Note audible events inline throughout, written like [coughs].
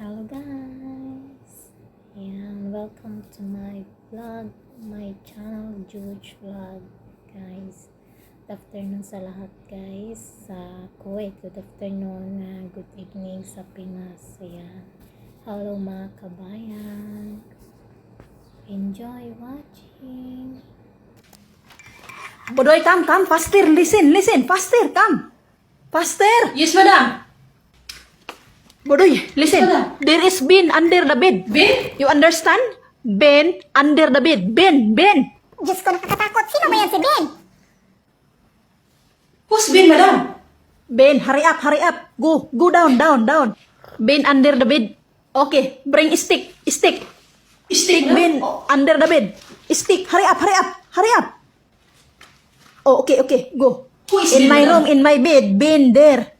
Hello guys! Ayan, welcome to my vlog, my channel, George Vlog. Guys, good afternoon sa lahat guys sa Kuwait. Good afternoon, uh, good evening sa Pinas. Ayan. Hello mga kabayan. Enjoy watching. Bodoy, come, come, faster, listen, listen, faster, come. Faster. Yes, madam. Bodoy, listen. There is bin under the bed. Bin? You understand? Ben under the bed. Ben, Ben. Diyos ko, nakakatakot. Sino ba yan si Ben? Who's bin, madam? Ben, hurry up, hurry up. Go, go down, down, down. Ben under the bed. Okay, bring stick, stick. Stick, Ben Oh, under the bed. Stick, hurry up, hurry up, hurry up. Oh, okay, okay, go. Who is In Ben, my madam? room, in my bed, Ben there.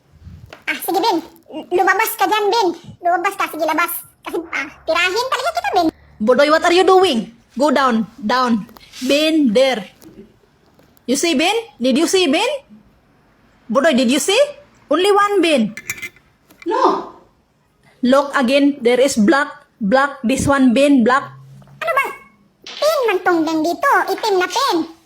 Ah, sige Ben. Lumabas ka dyan, Ben. Lumabas ka. Sige, labas. Kasi, ah, tirahin talaga kita, Ben. Bodoy, what are you doing? Go down, down. Ben there. You see Ben? Did you see Ben? Bodoy, did you see? Only one Ben. No. Look again, there is black, black, this one Ben, black. Ano ba? Pin man tong Ben dito. Itim na pen.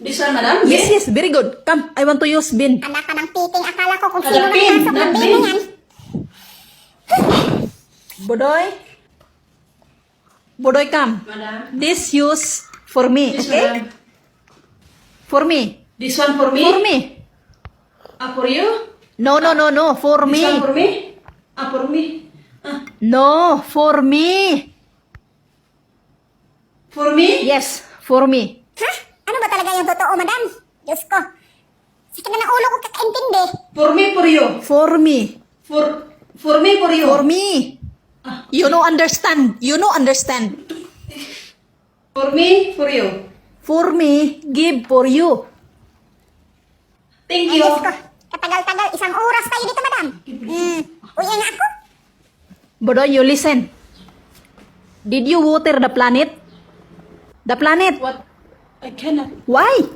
This one, madam? Yes, Bin? yes, very good. Come, I want to use Ben. Anak ka ng titing. Akala ko kung sino nang Pin, pasok ng not Ben. na yan. Bodoy. Bodoy, come. Madam. This use for me, Yes, okay? madam. For me. This one for me? For me. Ah, for you? No, no, no, no, for This one me. for me? Ah, for me. Ah, No, for me. for me? Yes, for me. Talaga yung totoo, madam? Diyos ko. Sakit na ng ulo ko kakaintindi. For me, for you. For me. For, for me, for you. For me. Ah, You know understand. You know understand. for me, for you. For me, give for you. Thank Ay, you. Diyos ko. Katagal-tagal. Isang oras tayo dito, madam. Hmm. Uwi na ako. Bodoy, you listen. Did you water the planet? The planet. What? I cannot. Why?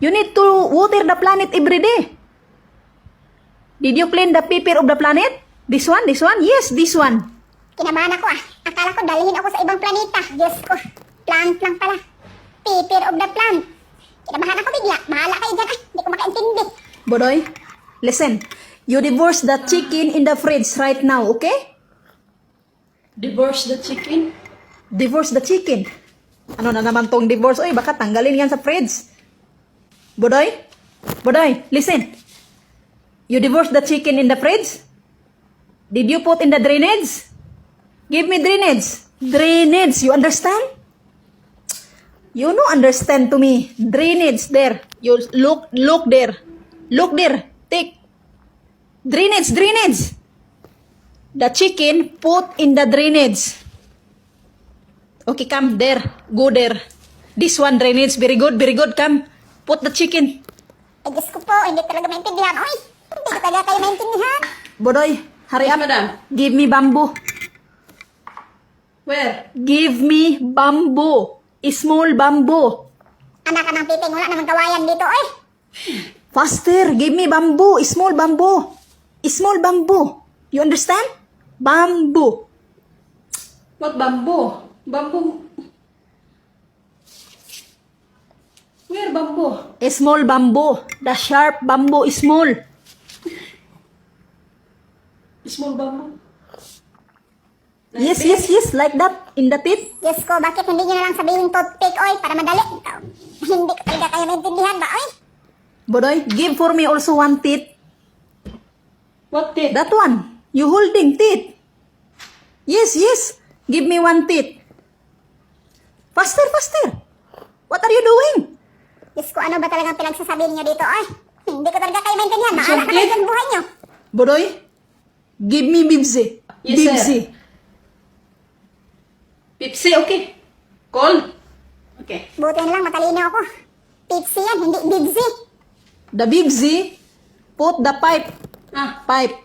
You need to water the planet every day. Did you clean the paper of the planet? This one, this one? Yes, this one. Kinabahan ako ah. Akala ko dalhin ako sa ibang planeta. Diyos ko. Plant lang pala. Paper of the plant. Kinabahan ako bigla. Mahala kayo dyan ah. Hindi ko makaintindi. Bodoy, listen. You divorce the chicken in the fridge right now, okay? Divorce the chicken? Divorce the chicken. Ano na naman tong divorce? Oy, baka tanggalin yan sa fridge. Bodoy? Bodoy, listen. You divorce the chicken in the fridge? Did you put in the drainage? Give me drainage. Drainage, you understand? You no understand to me. Drainage there. You look look there. Look there. Take. Drainage, drainage. The chicken put in the drainage. Okay, come there. Go there. This one drainage. Very good, very good. Come. Put the chicken. Ay, Diyos ko po, hindi talaga maintindihan. Oy, hindi ko talaga kayo maintindihan. Bodoy, hurry up. madam. Give me bamboo. Where? Give me bamboo. Small bamboo. Anak ka ng piting, wala namang kawayan dito, oy. Faster. Give me bamboo. Small bamboo. Small bamboo. You understand? Bamboo. What bamboo? Bamboo. Where bamboo? Small bamboo. The sharp bamboo is small. Small bamboo. Yes, yes, yes. Like that. In the teeth. Diyos ko, bakit hindi nyo na lang sabihin toothpick, oy, para madali. [laughs] Hindi ko talaga kayo maintindihan ba, oy? Bodoy, give for me also one teeth. What teeth? That one. You holding teeth. Yes, yes. Give me one teeth. Faster, faster. What are you doing? Diyos ko, ano ba talagang pinagsasabihin nyo dito, oy? Hindi ko talaga kayo maintindihan. Maala ka sa buhay nyo. Bodoy, give me bibsi. Yes, bibsi. sir. Pepsi, okay. Cold? Okay. Buti na lang, matalino ako. Pixie yan, hindi bibsy. The bibsi, put the pipe. Ah, Pipe.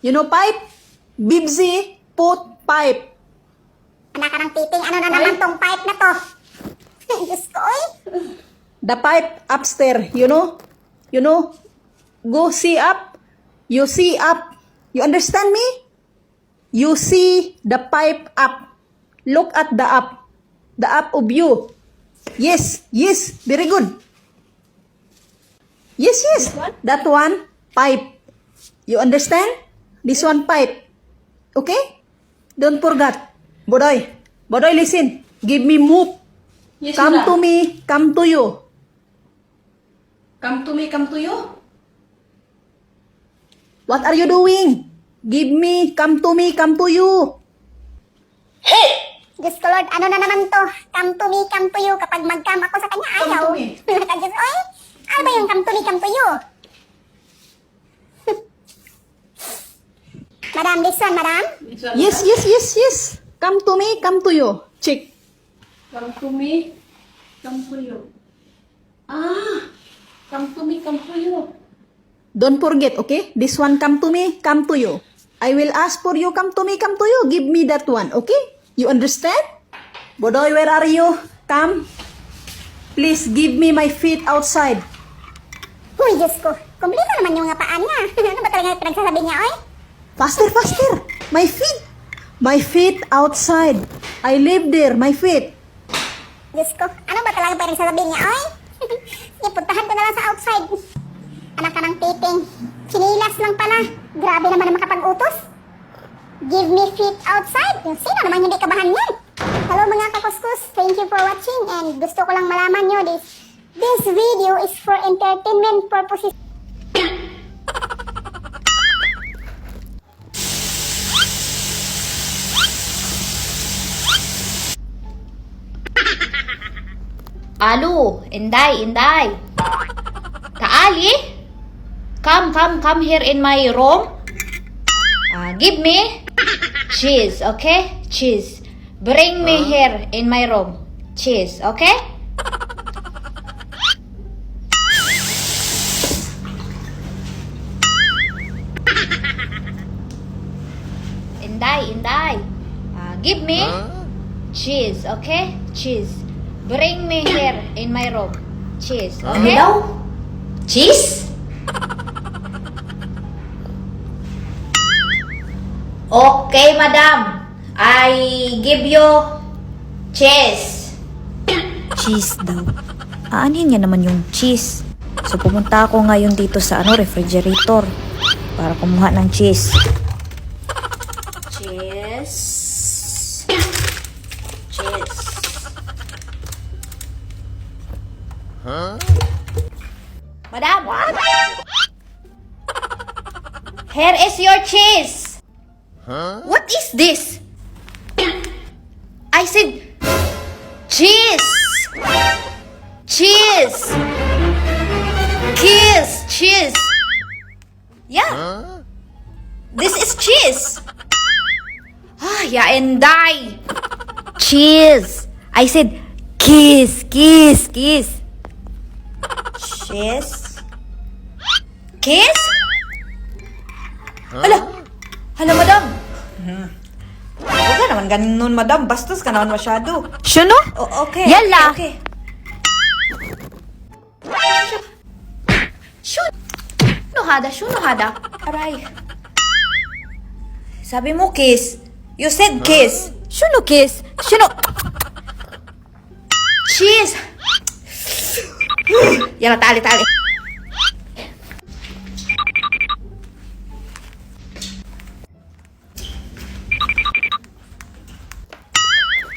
You know pipe? Bibsi, put pipe. Anak ka ng titing, ano na naman tong pipe na to? Diyos ko, oy. The pipe upstairs, you know? You know? Go see up. You see up. You understand me? You see the pipe up. Look at the up. The up of you. Yes, yes, very good. Yes, yes. That one, pipe. You understand? This one, pipe. Okay? Don't forget. Bodoy, Bodoy, listen. Give me move. Yes, Come to me, come to you. Come to me, come to you. What are you doing? Give me, come to me, come to you. Diyos ko Lord, ano na naman to? Come to me, come to you. Kapag mag-come ako sa kanya, Come ayaw. to me. [laughs] Diyos, oy, ano ba yung come to me, come to you? [laughs] madam, this one, madam. Yes, yes, yes, yes. Come to me, come to you. Check. Come to me, come to you. Ah, come to me, come to you. Don't forget, okay? This one come to me, come to you. I will ask for you, come to me, come to you. Give me that one, okay? You understand? Bodoy, where are you? Come. Please give me my feet outside. Uy, Diyos ko. Kumplito naman yung mga paa niya. [laughs] ano ba talaga pinagsasabi niya, oy? Faster, faster. My feet. My feet outside. I live there, my feet. Diyos ko, ano ba talaga pinagsasabi niya, oy? Sige, [laughs] puntahan ko na lang sa outside. Anak ka ng titing. Sinilas lang pala. Grabe naman ang makapag-utos. Give me feet outside. Yung sino naman hindi kabahan yan? Hello mga kakuskus. Thank you for watching and gusto ko lang malaman nyo this. This video is for entertainment purposes. Alu, Inday, Inday. Kaali? Come, come, come here in my room. Ah, give me cheese, okay? Cheese. Bring me here in my room. Cheese, okay? Inday, Inday. Ah, give me cheese, okay? Cheese. Bring me here in my room. Cheese, okay? Ano daw? Cheese? Okay, madam. I give you cheese. cheese daw. Aanhin niya naman yung cheese. So pumunta ako ngayon dito sa ano refrigerator para kumuha ng cheese. Cheese. Madam, Here is your cheese. What is this? I said cheese. Cheese. Kiss, cheese. Yeah. This is cheese. Ah, yeah, and die. Cheese. I said kiss, kiss, kiss. Cheese? Kiss? Ala! Hala, madam! Huwag ka naman ganun, madam. Bastos ka naman masyado. Shuno? O- okay. Yalla! Okay. Shun! Shuno hada, shuno hada. Aray. Sabi mo kiss. You said kiss. Shuno kiss? Shuno... Cheese! Yalla, tali, tali.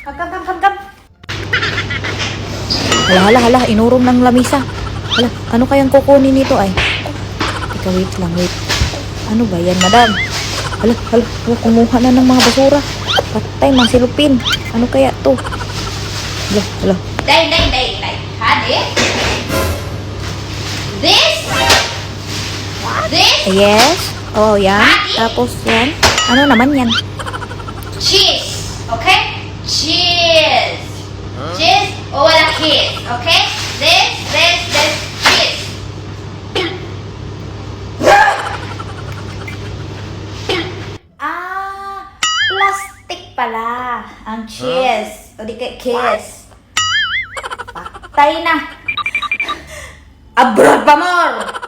Kam, kam, kam, kam, kam. Hala, hala, hala. Inurong ng lamisa. Hala, ano kayang kukunin nito ay? Teka, wait lang, wait. Ano ba yan, madam? Hala, hala, hala, kumuha na ng mga basura. Patay, mga silupin. Ano kaya to? Hala, hala. Day, day, day, day. Hadi? This? This? Yes. Oh, yan. Tapos yan. Ano naman yan? Cheese. Okay? Cheese. Cheese o wala kiss. Okay? This, this, this, cheese. [coughs] Ah, plastic pala ang cheese. O di kaya kiss. Patay na. [laughs] Abroad pa more.